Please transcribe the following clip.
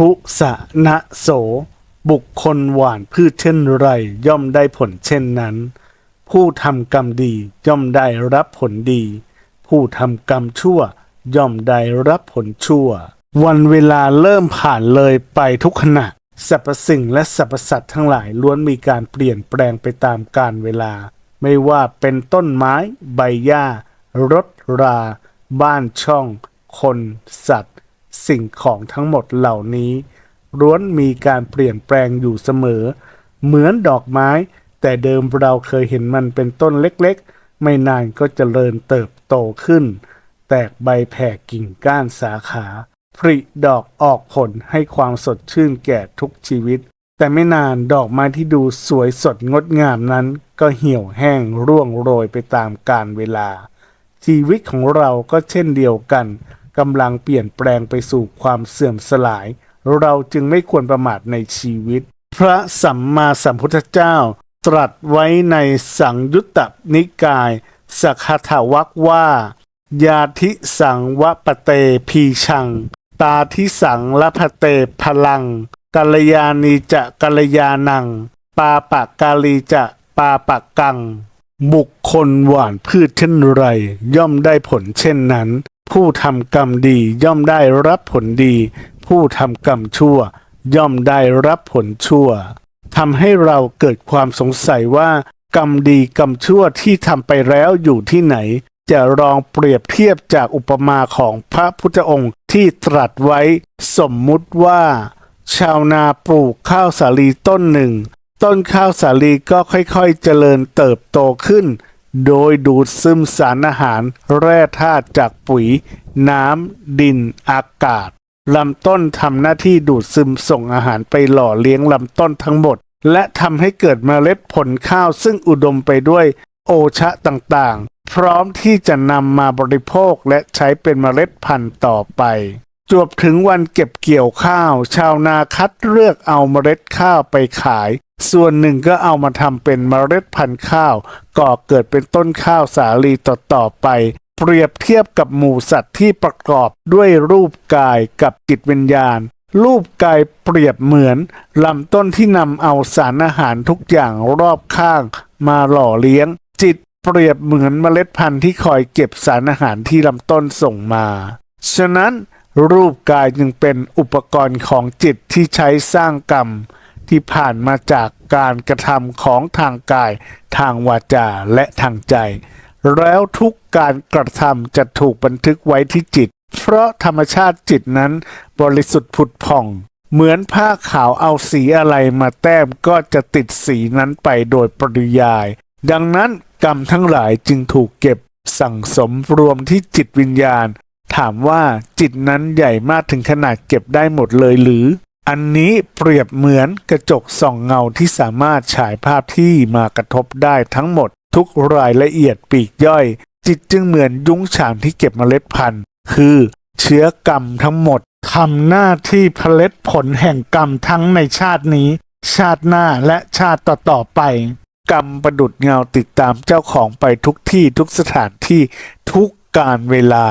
ทุสะนะโส บุคคลหวานพืชเช่นไรย่อมได้ผลเช่นนั้น ผู้ทำกรรมดีย่อมได้รับผลดี ผู้ทำกรรมชั่วย่อมได้รับผลชั่ว วันเวลาเริ่มผ่านเลยไปทุกขณะสรรพสิ่งและสรรพสัตว์ทั้งหลายล้วนมีการเปลี่ยนแปลงไปตามกาลเวลา ไม่ว่าเป็นต้นไม้ใบหญ้ารถรา บ้านช่อง คนสัตว์ สิ่งของทั้งหมดเหล่านี้ล้วนมีการเปลี่ยนแปลงอยู่เสมอ เหมือนดอกไม้ แต่เดิมเราเคยเห็นมันเป็นต้นเล็กๆ ไม่นานก็จเจริญเติบโตขึ้น แตกใบแผ่กิ่งก้านสาขาผลิดอกออกผลให้ความสดชื่นแก่ทุกชีวิต แต่ไม่นานดอกไม้ที่ดูสวยสดงดงามนั้น ก็เหี่ยวแห้งร่วงโรยไปตามกาลเวลา ชีวิตของเราก็เช่นเดียวกัน กำลังเปลี่ยนแปลงไปสู่ความเสื่อมสลาย เราจึงไม่ควรประมาทในชีวิต พระสัมมาสัมพุทธเจ้า ตรัสไว้ในสังยุตตนิกาย สักคาถาวักว่า ยาทิสังวปเตพีชัง ตาทิสังละพเตพลังกัลยาณีจะกัลยานัง ปาปะกาลีจะปาปะกัง บุคคลหว่านพืชเช่นไร ย่อมได้ผลเช่นนั้น ผู้ทำกรรมดีย่อมได้รับผลดี ผู้ทำกรรมชั่ว ย่อมได้รับผลชั่วทำให้เราเกิดความสงสัยว่า กรรมดีกรรมชั่วที่ทำไปแล้วอยู่ที่ไหน จะลองเปรียบเทียบจากอุปมาของพระพุทธองค์ที่ตรัสไว้ สมมุติว่า ชาวนาปลูกข้าวสาลีต้นหนึ่ง ต้นข้าวสาลีก็ค่อยๆเจริญเติบโตขึ้น โดยดูดซึมสารอาหารแร่ธาตุจากปุ๋ย น้ำ ดิน อากาศลำต้นทำหน้าที่ดูดซึมส่งอาหารไปหล่อเลี้ยงลำต้นทั้งหมด และทำให้เกิดเมล็ดผลข้าวซึ่งอุดมไปด้วยโอชะต่างๆ พร้อมที่จะนำมาบริโภคและใช้เป็นเมล็ดพันธุ์ต่อไป จวบถึงวันเก็บเกี่ยวข้าว ชาวนาคัดเลือกเอาเมล็ดข้าวไปขาย ส่วนหนึ่งก็เอามาทำเป็นเมล็ดพันธุ์ข้าว ก่อเกิดเป็นต้นข้าวสาลีต่อๆไป เปรียบเทียบกับหมูสัตว์ที่ประกอบด้วยรูปกายกับจิตวิญญาณ รูปกายเปรียบเหมือนลำต้นที่นำเอาสารอาหารทุกอย่างรอบข้าง มาหล่อเลี้ยง จิตเปรียบเหมือนเมล็ดพันธุ์ที่คอยเก็บสารอาหารที่ลำต้นส่งมา ฉะนั้น รูปกายจึงเป็นอุปกรณ์ของจิตที่ใช้สร้างกรรม ที่ผ่านมาจากการกระทำของทางกาย ทางวาจาและทางใจ แล้วทุกการกระทำจะถูกบันทึกไว้ที่จิต เพราะธรรมชาติจิตนั้นบริสุทธิ์ผุดผ่อง เหมือนผ้าขาวเอาสีอะไรมาแต้มก็จะติดสีนั้นไปโดยปริยาย ดังนั้นกรรมทั้งหลายจึงถูกเก็บสั่งสมรวมที่จิตวิญญาณ ถามว่าจิตนั้นใหญ่มากถึงขนาดเก็บได้หมดเลยหรือ อันนี้เปรียบเหมือนกระจกส่องเงาที่สามารถฉายภาพที่มากระทบได้ทั้งหมด ทุกรายละเอียดปีกย่อย จิตจึงเหมือนยุ้งฉางที่เก็บเมล็ดพันธุ์ คือ เชื้อกรรมทั้งหมดทำหน้าที่ผลิตผลแห่งกรรมทั้งในชาตินี้ ชาติหน้าและชาติต่อๆไป กรรมประดุดเงาติดตามเจ้าของไปทุกที่ทุกสถานที่ทุกการเวลา